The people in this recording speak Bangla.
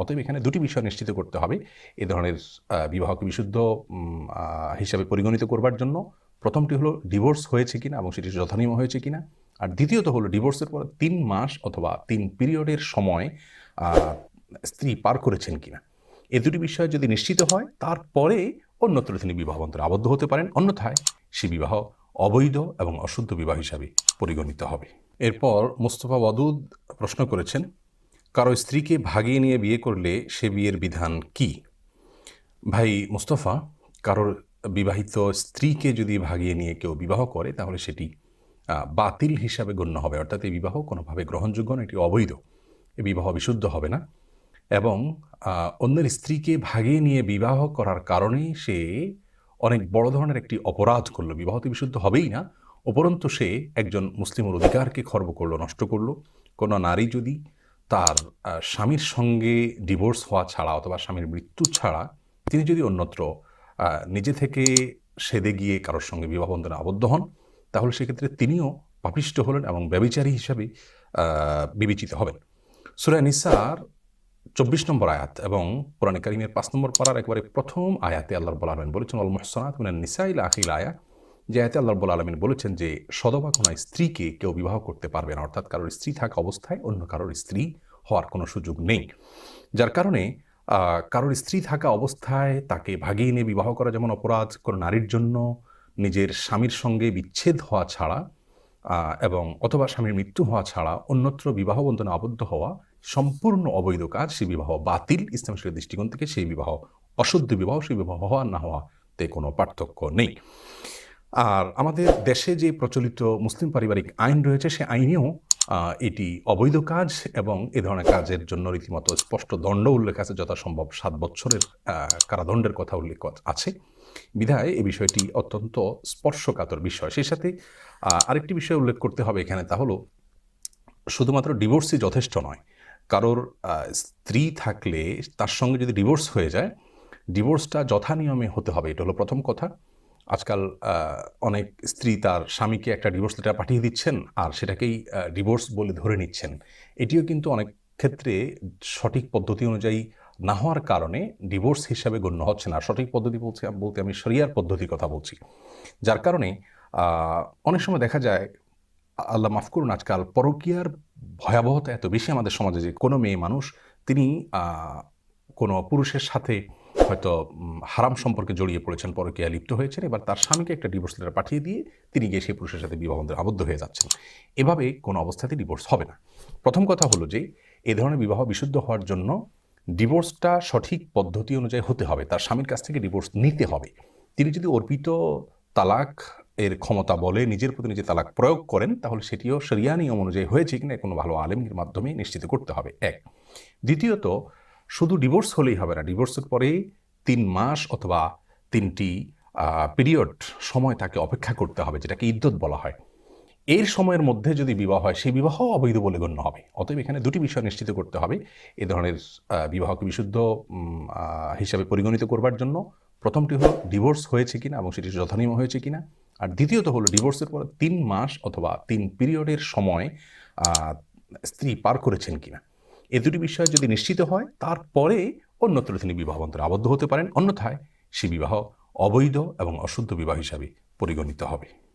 অতএব এখানে দুটি বিষয় নিশ্চিত করতে হবে। এ ধরনের বিবাহকে বিশুদ্ধ হিসাবে পরিগণিত করবার জন্য প্রথমটি হলো ডিভোর্স হয়েছে কিনা এবং সেটি যথানিয়ম হয়েছে কিনা। আর দ্বিতীয়ত হলো ডিভোর্সের পর তিন মাস অথবা তিন পিরিয়ডের সময় স্ত্রী পার করেছেন কিনা। এ দুটি বিষয় যদি নিশ্চিত হয়, তারপরে অন্যত্র তিনি বিবাহ বন্ধনে আবদ্ধ হতে পারেন। অন্যথায় সে বিবাহ অবৈধ এবং অশুদ্ধ বিবাহ হিসাবে পরিগণিত হবে। এরপর মোস্তফা ওয়াদুদ প্রশ্ন করেছেন কারও স্ত্রীকে ভাগিয়ে নিয়ে বিয়ে করলে সে বিয়ের বিধান কি? ভাই মুস্তফা, কারোর বিবাহিত স্ত্রীকে যদি ভাগিয়ে নিয়ে কেউ বিবাহ করে, তাহলে সেটি বাতিল হিসাবে গণ্য হবে। অর্থাৎ এই বিবাহ কোনোভাবে গ্রহণযোগ্য না এটি অবৈধ। এই বিবাহ বিশুদ্ধ হবে না। এবং অন্যের স্ত্রীকে ভাগিয়ে নিয়ে বিবাহ করার কারণে সে অনেক বড় ধরনের একটি অপরাধ করল। বিবাহ তো বিশুদ্ধ হবেই না। উপরন্তু সে একজন মুসলিমের অধিকারকে খর্ব করল, নষ্ট করল। কোনো নারী যদি তার স্বামীর সঙ্গে ডিভোর্স হওয়া ছাড়া অথবা স্বামীর মৃত্যু ছাড়া তিনি যদি অন্যত্র নিজে থেকে সেদে গিয়ে কারোর সঙ্গে বিবাহ বন্ধনে আবদ্ধ হন, তাহলে সেক্ষেত্রে তিনিও পাপিষ্ট হলেন এবং ব্যবিচারী হিসাবে বিবেচিত হবেন। সুরা নিসার চব্বিশ নম্বর আয়াত এবং কোরআন কারিমের পাঁচ নম্বর পাড়ার একবারে প্রথম আয়াতে আল্লাহর বলা আলমিন বলেছেন অল মিনান নিসাইল আখিল আয়া। যে আয়াতে আল্লাহ রব্বুল আলমিন বলেছেন যে, সদবা কোনো স্ত্রীকে কেউ বিবাহ করতে পারবে না, অর্থাৎ কারোর স্ত্রী থাকা অবস্থায় অন্য কারোর স্ত্রী হওয়ার কোনো সুযোগ নেই। যার কারণে কারোর স্ত্রী থাকা অবস্থায় তাকে ভাগিয়ে নিয়ে বিবাহ করা যেমন অপরাধ, কোনো নারীর জন্য নিজের স্বামীর সঙ্গে বিচ্ছেদ হওয়া ছাড়া এবং অথবা স্বামীর মৃত্যু হওয়া ছাড়া অন্যত্র বিবাহ বন্ধনে আবদ্ধ হওয়া সম্পূর্ণ অবৈধ কাজ, সেই বিবাহ বাতিল। ইসলাম শরীয়তের দৃষ্টিকোণ থেকে সেই বিবাহ, অশুদ্ধ বিবাহ, সেই বিবাহ হওয়া না হওয়াতে কোনো পার্থক্য নেই। আর আমাদের দেশে যে প্রচলিত মুসলিম পারিবারিক আইন রয়েছে, সে আইনেও এটি অবৈধ কাজ এবং এ ধরনের কাজের জন্য রীতিমতো স্পষ্ট দণ্ড উল্লেখ আছে, যথাসম্ভব সাত বছরের কারাদণ্ডের কথা উল্লেখ আছে। বিধায় এ বিষয়টি অত্যন্ত স্পর্শকাতর বিষয়। সেই সাথে আরেকটি বিষয় উল্লেখ করতে হবে এখানে তা হলো, শুধুমাত্র ডিভোর্সই যথেষ্ট নয়। কারোর স্ত্রী থাকলে তার সঙ্গে যদি ডিভোর্স হয়ে যায়, ডিভোর্সটা যথানিয়মে হতে হবে, এটা হলো প্রথম কথা। আজকাল অনেক স্ত্রী তার স্বামীকে একটা ডিভোর্স লেটার পাঠিয়ে দিচ্ছেন আর সেটাকেই ডিভোর্স বলে ধরে নিচ্ছেন। এটিও কিন্তু অনেক ক্ষেত্রে সঠিক পদ্ধতি অনুযায়ী না হওয়ার কারণে ডিভোর্স হিসাবে গণ্য হচ্ছে না। সঠিক পদ্ধতি বলছে, বলতে আমি শরিয়ার পদ্ধতির কথা বলছি। যার কারণে অনেক সময় দেখা যায়, আল্লাহ মাফ করুন, আজকাল পরকিয়ার ভয়াবহতা এত বেশি আমাদের সমাজে যে কোনো মেয়ে মানুষ, তিনি কোনো পুরুষের সাথে হয়তো হারাম সম্পর্কে জড়িয়ে পড়েছেন পরকীয়া লিপ্ত হয়েছেন। এবার তার স্বামীকে একটা ডিভোর্স লেটার পাঠিয়ে দিয়ে তিনি গিয়ে সেই পুরুষের সাথে বিবাহ বন্ধনে আবদ্ধ হয়ে যাচ্ছেন। এভাবে কোনো অবস্থাতে ডিভোর্স হবে না। প্রথম কথা হলো যে, এ ধরনের বিবাহ বিশুদ্ধ হওয়ার জন্য ডিভোর্সটা সঠিক পদ্ধতি অনুযায়ী হতে হবে। তার স্বামীর কাছ থেকে ডিভোর্স নিতে হবে। তিনি যদি অর্পিত তালাক এর ক্ষমতা বলে নিজের প্রতি নিজে তালাক প্রয়োগ করেন, তাহলে সেটিও শরিয়া নিয়ম অনুযায়ী হয়েছে কিনা কোনো ভালো আলেমের মাধ্যমে নিশ্চিত করতে হবে। এক। দ্বিতীয়ত শুধু ডিভোর্স হলেই হবে না। ডিভোর্সের পরে তিন মাস অথবা তিনটি পিরিয়ড সময় তাকে অপেক্ষা করতে হবে, যেটাকে ইদ্যত বলা হয়। এর সময়ের মধ্যে যদি বিবাহ হয়, সেই বিবাহ অবৈধ বলে গণ্য হবে। অতএব এখানে দুটি বিষয় নিশ্চিত করতে হবে। এ ধরনের বিবাহকে বিশুদ্ধ হিসাবে পরিগণিত করবার জন্য প্রথমটি হলো ডিভোর্স হয়েছে কিনা এবং সেটি যথানিয়ম হয়েছে কিনা। আর দ্বিতীয়ত হলো ডিভোর্সের পর তিন মাস অথবা তিন পিরিয়ডের সময় স্ত্রী পার করেছেন কিনা। এ দুটি বিষয় যদি নিশ্চিত হয়, তারপরে অন্যত্র তিনি বিবাহ বন্ধনে আবদ্ধ হতে পারেন। অন্যথায় সে বিবাহ অবৈধ এবং অশুদ্ধ বিবাহ হিসাবে পরিগণিত হবে।